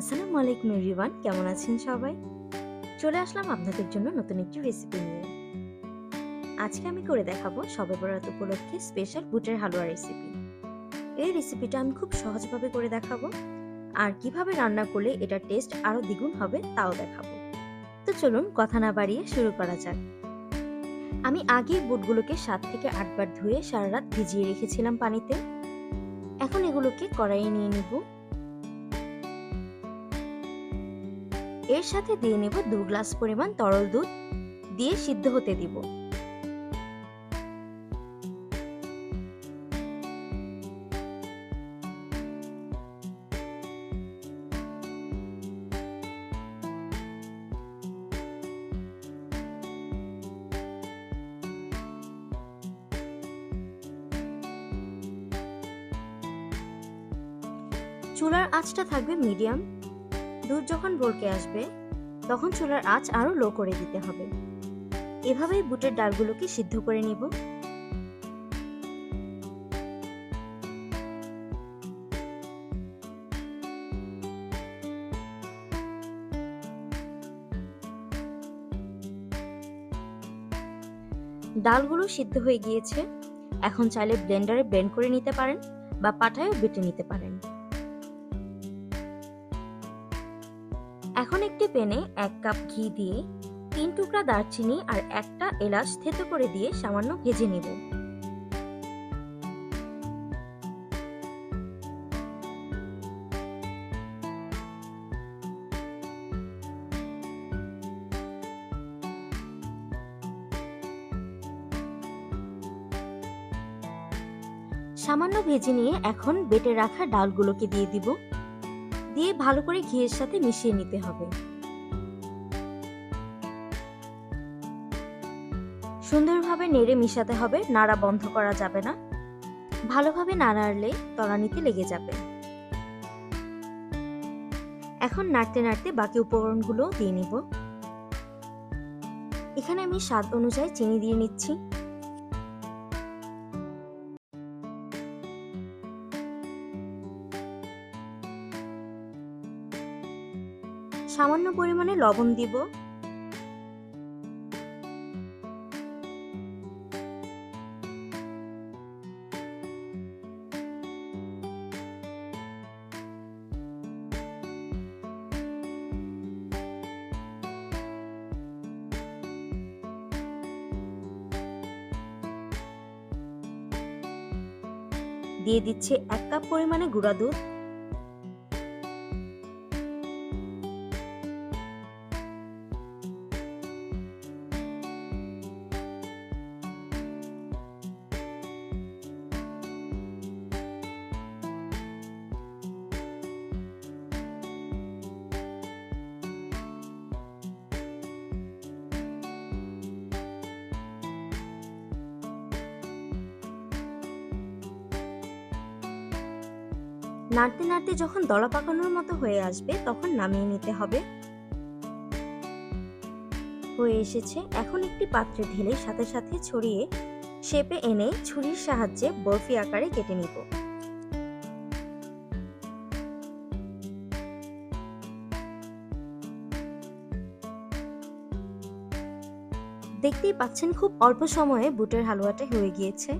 আসসালামু আলাইকুম এভরিওয়ান, কেমন আছেন সবাই? চলে আসলাম আপনাদের জন্য নতুন একটি রেসিপি নিয়ে। আজকে আমি করে দেখাবো সবে বরাত উপলক্ষে স্পেশাল বুটের হালুয়া রেসিপি এই রেসিপিটা আমি খুব সহজভাবে করে দেখাবো। আর কীভাবে রান্না করলে এটার টেস্ট আরও দ্বিগুণ হবে তাও দেখাবো। তো চলুন কথা না বাড়িয়ে শুরু করা যাক। আমি আগে বুটগুলোকে সাত থেকে আটবার ধুয়ে সারা রাত ভিজিয়ে রেখেছিলাম পানিতে। এখন এগুলোকে কড়াইয়ে নিয়ে নিব। এর সাথে দিয়ে নেব দু গ্লাস পরিমাণ তরল দুধ দিয়ে সিদ্ধ হতে দিব। চুলার আঁচটা থাকবে মিডিয়াম। দুধ যখন বলকে আসবে, তখন চুলার আঁচ আরও লো করে দিতে হবে। এভাবেই বুটের ডালগুলোকে সিদ্ধ করে নিব। ডালগুলো সিদ্ধ হয়ে গিয়েছে। এখন চাইলে ব্লেন্ডারে ব্লেন্ড করে নিতে পারেন বা পাটায়ও বেটে নিতে পারেন। এখন একটি প্যানে এক কাপ ঘি দিয়ে তিন টুকরা দারচিনি আর একটা এলাচ থেতো করে দিয়ে সামান্য ভেজে নিব। সামান্য ভেজে নিয়ে এখন বেটে রাখা ডালগুলোকে দিয়ে দিব। দিয়ে ভালো করে ঘিয়ের সাথে মিশিয়ে নিতে হবে। সুন্দরভাবে নেড়ে মিশাতে হবে, নাড়া বন্ধ করা যাবে না। ভালোভাবে নাড়লে তলানিতে লেগে যাবে। এখন নাড়তে নাড়তে বাকি উপকরণগুলো দিয়ে নিব। এখানে আমি স্বাদ অনুযায়ী চিনি দিয়ে নিচ্ছি। সামান্য পরিমাণে লবণ দিব। দিয়ে দিচ্ছে এক কাপ পরিমাণে গুঁড়া দুধ। নাড়তে নাড়তে যখন দলা পাকানোর মতো হয়ে আসবে, তখন নামিয়ে নিতে হবে। হয়ে এসেছে। এখন একটি পাত্রে ঢেলে সাথে সাথে ছড়িয়ে, শেপে এনে ছুরির সাহায্যে বরফি আকারে কেটে নিব। দেখতেই পাচ্ছেন খুব অল্প সময়ে বুটের হালুয়াটা হয়ে গিয়েছে।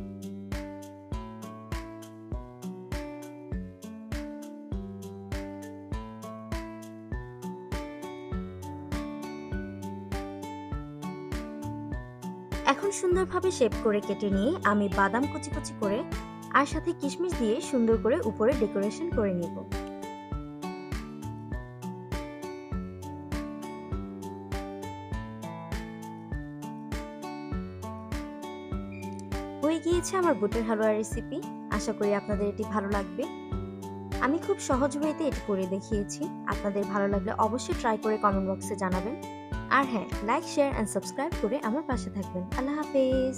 এখন সুন্দরভাবে শেপ করে কেটে নিয়ে আমি বাদাম কুচি কুচি করে আর সাথে কিশমিশ দিয়ে সুন্দর করে উপরে ডেকোরেশন করে নিব। হয়ে গিয়েছে আমার বুটের হালুয়া রেসিপি আশা করি আপনাদের এটি ভালো লাগবে। আমি খুব সহজ ওয়েতে এটি করে দেখিয়েছি। আপনাদের ভালো লাগলে অবশ্যই ট্রাই করে কমেন্ট বক্সে জানাবেন। আর হ্যাঁ লাইক শেয়ার অ্যান্ড সাবস্ক্রাইব করে আমার পাশে থাকবেন আল্লাহ হাফেজ